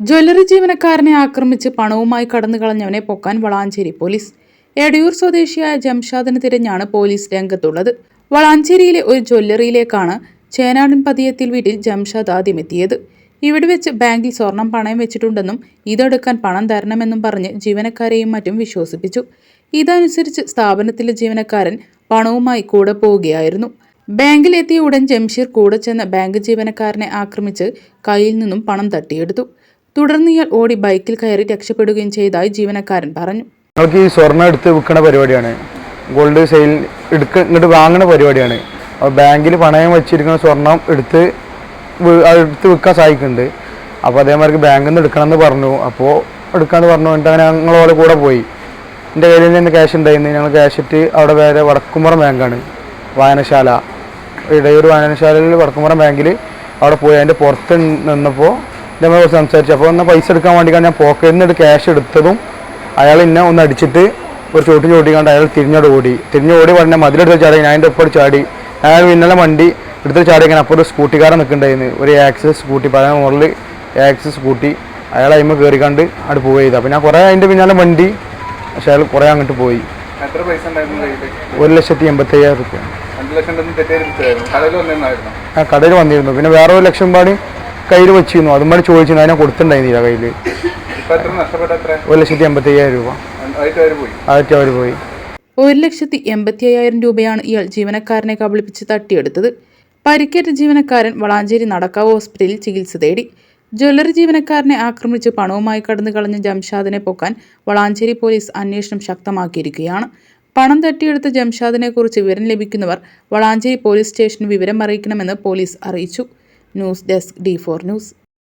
Jewellery ജീവനക്കാരനെ ആക്രമിച്ച് പണവുമായി കടന്നു കളഞ്ഞവനെ പൊക്കാൻ വളാഞ്ചേരി പോലീസ്. എടയൂർ സ്വദേശിയായ ജംഷാദിനെ തിരഞ്ഞാണ് പോലീസ് രംഗത്തുള്ളത്. വളാഞ്ചേരിയിലെ ഒരു ജ്വല്ലറിയിലേക്കാണ് ചേനാടൻ പതിയത്തിൽ വീട്ടിൽ ജംഷാദ് ആദ്യം എത്തിയത് ഇവിടെ വെച്ച് ബാങ്കിൽ സ്വർണം പണയം വെച്ചിട്ടുണ്ടെന്നും ഇതെടുക്കാൻ പണം തരണമെന്നും പറഞ്ഞ് ജീവനക്കാരെയും മറ്റും വിശ്വസിപ്പിച്ചു. ഇതനുസരിച്ച് സ്ഥാപനത്തിലെ ജീവനക്കാരൻ പണവുമായി കൂടെ പോവുകയായിരുന്നു. ബാങ്കിലെത്തിയ ഉടൻ ജംഷീർ കൂടെ ചെന്ന ബാങ്ക് ജീവനക്കാരനെ ആക്രമിച്ച് കയ്യിൽ നിന്നും പണം തട്ടിയെടുത്തു. തുടർന്ന് ഇയാൾ ഓടി ബൈക്കിൽ കയറി രക്ഷപ്പെടുകയും ചെയ്തതായി ജീവനക്കാരൻ പറഞ്ഞു. നമുക്ക് ഈ സ്വർണം എടുത്ത് വിൽക്കുന്ന പരിപാടിയാണ്. ഗോൾഡ് സെയിൽ എടുക്ക ഇങ്ങോട്ട് വാങ്ങുന്ന പരിപാടിയാണ്. അപ്പോൾ ബാങ്കിൽ പണയം വെച്ചിരിക്കുന്ന സ്വർണം എടുത്ത് എടുത്ത് വിൽക്കാൻ സഹായിക്കുന്നുണ്ട് അപ്പോൾ അതേമാതിരി ബാങ്കിൽ നിന്ന് എടുക്കണമെന്ന് പറഞ്ഞു. അപ്പോൾ എടുക്കാമെന്ന് പറഞ്ഞു. എന്നിട്ട് അങ്ങനെ ഞങ്ങളോടെ കൂടെ പോയി. എന്റെ കയ്യിൽ നിന്ന് ക്യാഷ് ഉണ്ടായിരുന്നു. ഞങ്ങൾ ക്യാഷ് ഇട്ട് അവിടെ വേറെ വടക്കുംപുറം ബാങ്കാണ്. വായനശാല. ഇടയൂർ വായനശാലയിൽ വടക്കുംപുറം ബാങ്കിൽ അവിടെ പോയി. അതിന്റെ പുറത്ത് നിന്നപ്പോൾ കുറച്ച് സംസാരിച്ചു. അപ്പോൾ ഒന്ന് പൈസ എടുക്കാൻ വേണ്ടിയാണ് ഞാൻ പോക്കറ്റിൽ നിന്ന് ക്യാഷ് എടുത്തതും അയാൾ എന്നെ ഒന്ന് അടിച്ചിട്ട് ഒരു ചോട്ട് ചോട്ടിക്കാണ്ട് അയാൾ തിരിഞ്ഞോട് ഓടി. തിരിഞ്ഞ് ഓടി പറഞ്ഞ മതിലെടുത്ത് ചാടി ഞാൻ അതിന്റെ ഒപ്പം ചാടി. അയാൾ ഇന്നലെ വണ്ടി എടുത്ത് ചാടി ഇങ്ങനെ അപ്പോൾ ഒരു സ്കൂട്ടിക്കാരൻ നിൽക്കുന്നുണ്ടായിരുന്നു. ഒരു ആക്സസ് സ്കൂട്ടി പഴയ മോഡൽ ആക്സസ് സ്കൂട്ടി അയാൾ അതിമ്മ കയറിക്കാണ്ട് അവിടെ പോവുക ചെയ്തു അപ്പോൾ ഞാൻ കുറേ അതിന്റെ പിന്നാലെ വണ്ടി പക്ഷേ അയാൾ കുറേ അങ്ങോട്ട് പോയി. ഒരു ലക്ഷത്തി എൺപത്തി അയ്യായിരം റുപ്യ ആ കടയിൽ വന്നിരുന്നു. പിന്നെ വേറെ ഒരു ലക്ഷം പാടി കയ്യിൽ വെച്ചിരുന്നു. അതും പാടി ചോദിച്ചിരുന്നു. അതിനെ കൊടുത്തിട്ടുണ്ടായിരുന്നില്ല കയ്യിൽ എത്ര നഷ്ടപ്പെട്ട എത്ര ഒരു ലക്ഷത്തി എൺപത്തി അയ്യായിരം രൂപ ആയിട്ട് അവർ അവർ പോയി. ഒരു ലക്ഷത്തി എൺപത്തി അയ്യായിരം രൂപയാണ് ഇയാൾ ജീവനക്കാരനെ കബളിപ്പിച്ച് തട്ടിയെടുത്തത്. പരിക്കേറ്റ ജീവനക്കാരൻ വളാഞ്ചേരി നടക്കാവ് ഹോസ്പിറ്റലിൽ ചികിത്സ തേടി. ജ്വല്ലറി ജീവനക്കാരനെ ആക്രമിച്ച് പണവുമായി കടന്നു കളഞ്ഞ ജംഷാദിനെ പോക്കാൻ വളാഞ്ചേരി പോലീസ് അന്വേഷണം ശക്തമാക്കിയിരിക്കുകയാണ്. പണം തട്ടിയെടുത്ത ജംഷാദിനെക്കുറിച്ച് വിവരം ലഭിക്കുന്നവർ വളാഞ്ചേരി പോലീസ് സ്റ്റേഷന് വിവരം അറിയിക്കണമെന്ന് പോലീസ് അറിയിച്ചു. News desk D four news.